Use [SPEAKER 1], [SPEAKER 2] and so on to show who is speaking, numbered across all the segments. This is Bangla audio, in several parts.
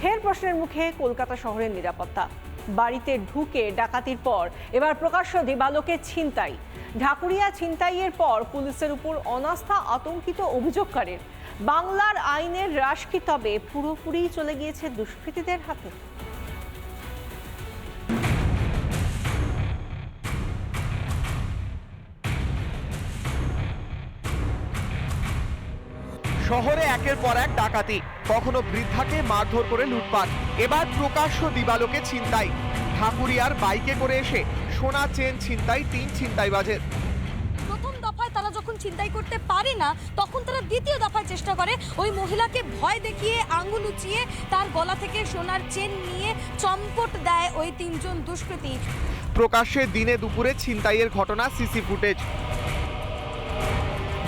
[SPEAKER 1] ফের প্রশ্নের মুখে কলকাতা শহরের নিরাপত্তা। বাড়িতে ঢুকে ডাকাতির পর এবার প্রকাশ্য দিবালোকে ছিনতাই। ঢাকুরিয়া ছিনতাইয়ের পর পুলিশের উপর অনাস্থা আতঙ্কিত অভিযোগকারের। বাংলার আইনের হ্রাস কি তবে পুরোপুরি চলে গিয়েছে দুষ্কৃতীদের হাতে?
[SPEAKER 2] শহরে একের পর এক ডাকাতি। কখনো বৃদ্ধাকে মারধর করে লুটপাট। এবার প্রকাশ্য দিবালোকে ছিনতাই। ঠাকুরিয়ার বাইকে করে এসে সোনা চেন ছিনতাই তিন ছিনতাইবাজের।
[SPEAKER 3] প্রথম দফায় তারা যখন চিন্তাই করতে পারে না তখন তারা দ্বিতীয় দফায় চেষ্টা করে। ওই মহিলাকে ভয় দেখিয়ে আঙুল উঁচিয়ে তার গলা থেকে সোনার চেন নিয়ে চম্পট দেয় ওই তিনজন দুষ্কৃতী।
[SPEAKER 2] প্রকাশ্যে দিনে দুপুরে ছিনতাইয়ের ঘটনা সিসি ফুটেজ।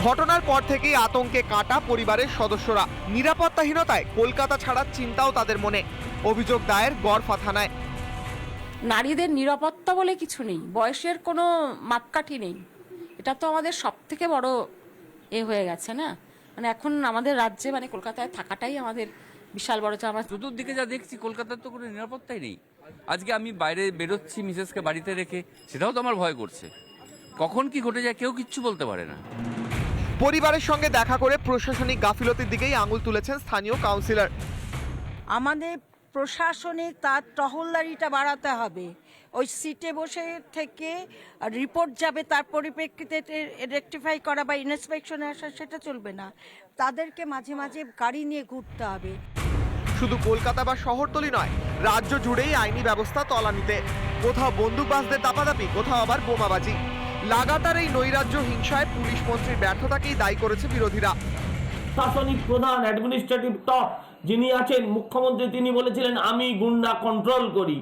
[SPEAKER 2] ঘটনার পর থেকেই আতঙ্কে কাটা পরিবারের সদস্যরা। নিরাপত্তাহীনতায় কলকাতা ছাড়ার চিন্তাও তাদের মনে। অভিযোগ দায়ের গড়ফা থানায়।
[SPEAKER 4] নারীদের নিরাপত্তা বলে কিছু নেই বয়সের কোনো মাপকাঠি নেই। এটা তো আমাদের সব থেকে বড় এ হয়ে গেছে না? মানে এখন আমাদের রাজ্যে মানে কলকাতায় থাকাটাই আমাদের বিশাল বড় আমার
[SPEAKER 5] চতুর্দিকে যা দেখছি কলকাতার তো কোনো নিরাপত্তাই নেই। আজকে আমি বাইরে বেরোচ্ছি মিসেসকে বাড়িতে রেখে সেটাও তো আমার ভয় করছে। কখন কি ঘটে যায় কেউ কিচ্ছু বলতে পারে না।
[SPEAKER 2] পরিবারের সঙ্গে দেখা করে প্রশাসনিক গাফিলতির দিকেই আঙুল তুলেছেন স্থানীয় কাউন্সিলর।
[SPEAKER 6] আমাদের প্রশাসনিক তার টহলদারিটা বাড়াতে হবে। ওই সিটে বসে থেকে রিপোর্ট যাবে তার পরিপ্রেক্ষিতে রেকটিফাই করা বা ইন্সপেকশনে আসা সেটা চলবে না। তাদেরকে মাঝে মাঝে গাড়ি নিয়ে ঘুরতে হবে।
[SPEAKER 2] শুধু কলকাতা বা শহরতলি নয় রাজ্য জুড়েই আইনি ব্যবস্থা তলানিতে। কোথাও বন্দুকবাজদের দাপাদাপি কোথাও আবার বোমাবাজি। লাগাতার এই নৈরাজ্য হিংসায় পুলিশ মন্ত্রীর ব্যর্থতাকেই দায়ী করেছে বিরোধীরা।
[SPEAKER 7] প্রশাসনিক প্রধান অ্যাডমিনিস্ট্রেটিভ টপ যিনি আছেন মুখ্যমন্ত্রী তিনি বলেছিলেন আমি গুন্ডা কন্ট্রোল করি।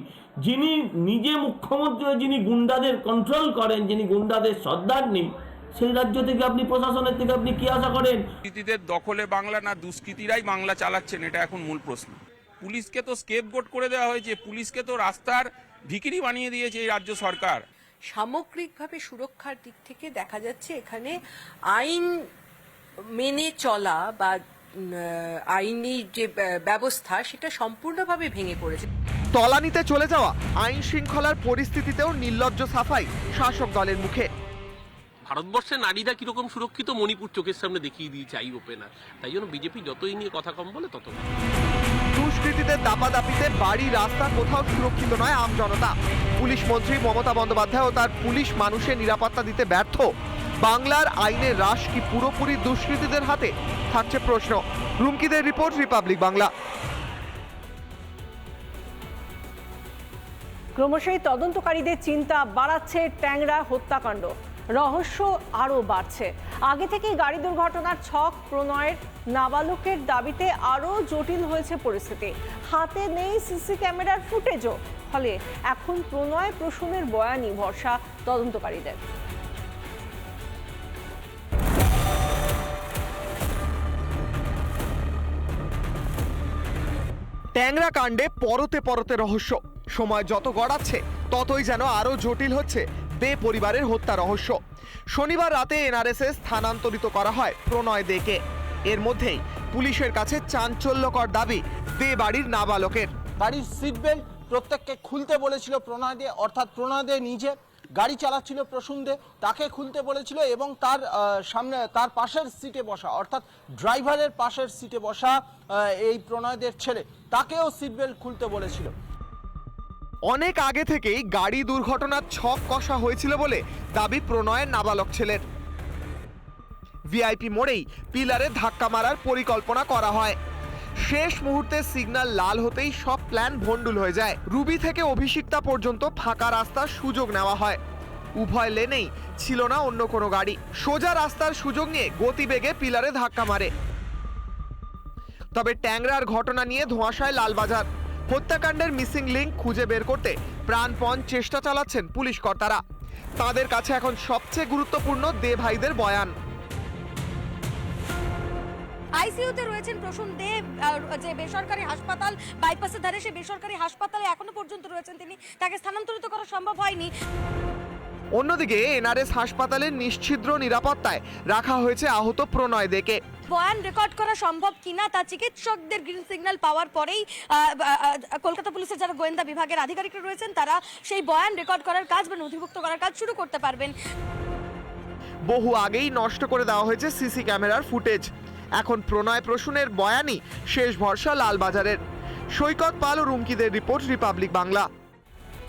[SPEAKER 7] যিনি নিজে মুখ্যমন্ত্রী যিনি গুন্ডাদের কন্ট্রোল করেন যিনি গুন্ডাদের সর্দার নেই সেই রাজ্য থেকে আপনি প্রশাসনের থেকে আপনি কি আশা করেন?
[SPEAKER 8] দুষ্কৃতীদের দখলে বাংলা না দুষ্কৃতীরাই বাংলা চালাচ্ছেন এটা এখন মূল প্রশ্ন। পুলিশকে তো স্কেপ করে দেওয়া হয়েছে পুলিশকে তো রাস্তার ভিকিরি বানিয়ে দিয়েছে এই রাজ্য সরকার।
[SPEAKER 9] সামগ্রিকভাবে সুরক্ষার দিক থেকে দেখা যাচ্ছে এখানে আইন মেনে চলা বা আইনি যে ব্যবস্থা সেটা সম্পূর্ণভাবে ভেঙে পড়েছে
[SPEAKER 2] তলানিতে চলে যাওয়া আইন শৃঙ্খলার পরিস্থিতিতেও নির্লজ্জ সাফাই শাসক দলের মুখে
[SPEAKER 10] ভারতবর্ষে নারীরা কীরকম সুরক্ষিত মণিপুর চোখের সামনে দেখিয়ে দিয়েছে আই ওপেনার তাই জন্য বিজেপি যতই নিয়ে কথা কম বলে তত।
[SPEAKER 2] দুষ্কৃতীদের দাপাদাপিতে বাড়ি, রাস্তা কোথাও সুরক্ষিত নয় আম জনতা। পুলিশ মন্ত্রী মমতা বন্দ্যোপাধ্যায় ও তার পুলিশ মানুষের নিরাপত্তা দিতে ব্যর্থ। বাংলার আইনের হ্রাস কি পুরোপুরি দুষ্কৃতীদের হাতে? থাকছে প্রশ্ন। রুমকিদের রিপোর্ট, রিপাবলিক বাংলা।
[SPEAKER 1] ক্রমশই তদন্তকারীদের চিন্তা বাড়াচ্ছে ট্যাংরা হত্যাকাণ্ড। রহস্য আরও বাড়ছে। আগে থেকেই গাড়ি দুর্ঘটনার ছক প্রণয়ের নাবালকের দাবিতে আরও জটিল হয়েছে পরিস্থিতি। হাতে নেই সিসি ক্যামেরার ফুটেজও। ফলে এখন প্রণয় প্রসূনের বয়ানই ভরসা তদন্তকারীদের।
[SPEAKER 2] ট্যাংরা কাণ্ডে পরতে পরতে রহস্য। সময় যত গড়াচ্ছে, ততই যেন আরও জটিল হচ্ছে। দে পরিবারের হত্যা রহস্য। শনিবার রাতে এনআরএসএস স্থানান্তরিত করা হয় প্রণয় দেকে। এর মধ্যেই পুলিশের কাছে চাঞ্চল্যকর দাবি দে বাড়ির নাবালকের।
[SPEAKER 11] গাড়ির সিট বেল্ট প্রত্যেককে খুলতে বলেছিল প্রণয় দে, অর্থাৎ প্রণয় দে নিজে গাড়ি চালাচ্ছিল প্রসূন দে, তাকে খুলতে বলেছিল এবং তার সামনে, তার পাশের সিটে বসা, অর্থাৎ ড্রাইভারের পাশের সিটে বসা এই প্রণয়দের ছেলে, তাকেও সিট বেল্ট খুলতে বলেছিল।
[SPEAKER 2] অনেক আগে থেকেই গাড়ি দুর্ঘটনার ছক কষা হয়েছিল বলে দাবি প্রণয়ের নাবালক ছেলের। ভিআইপি মোড়েই পিলারে ধাক্কা মারার পরিকল্পনা করা হয়। শেষ মুহূর্তে সিগন্যাল লাল হতেই সব প্ল্যান ভণ্ডুল হয়ে যায়। রুবি থেকে অভিষিক্তা পর্যন্ত ফাঁকা রাস্তার সুযোগ নেওয়া হয়। উভয় লেনেই ছিল না অন্য কোনো গাড়ি। সোজা রাস্তার সুযোগ নিয়ে গতিবেগে পিলারে ধাক্কা মারে। তবে ট্যাংরার ঘটনা নিয়ে ধোঁয়াশায় লালবাজার। হত্যাকাণ্ডের মিসিং লিঙ্ক খুঁজে বের করতে প্রাণপণ চেষ্টা চালাচ্ছেন পুলিশ কর্তারা। তাদের কাছে এখন সবচেয়ে গুরুত্বপূর্ণ দে ভাইদের বয়ান।
[SPEAKER 3] আইসিইউতে রয়েছেন প্রসূন দেব যে বেসরকারি হাসপাতাল, বাইপাসের ধারে সেই বেসরকারি হাসপাতালে এখনও পর্যন্ত রয়েছেন তিনি। তাকে স্থানান্তরিত করা সম্ভব হয়নি।
[SPEAKER 2] অন্যদিকে এনআরএস হাসপাতালের নিশ্ছিদ্র নিরাপত্তায় রাখা হয়েছে আহত প্রণয় দেকে।
[SPEAKER 3] বয়ান রেকর্ড করা সম্ভব কিনা তা চিকিৎসকদের গ্রিন সিগন্যাল পাওয়ার পরেই কলকাতা পুলিশের যারা গোয়েন্দা বিভাগের আধিকারিকরা রয়েছেন তারা সেই বয়ান রেকর্ড করার কাজ বা নথিভুক্ত করার কাজ শুরু করতে পারবেন।
[SPEAKER 2] বহু আগেই নষ্ট করে দেওয়া হয়েছে সিসি ক্যামেরার ফুটেজ। এখন প্রণয় প্রসূনের বয়ানই শেষ ভরসা লালবাজারের। সৈকত পাল ও রুমকিদের রিপোর্ট রিপাবলিক বাংলা।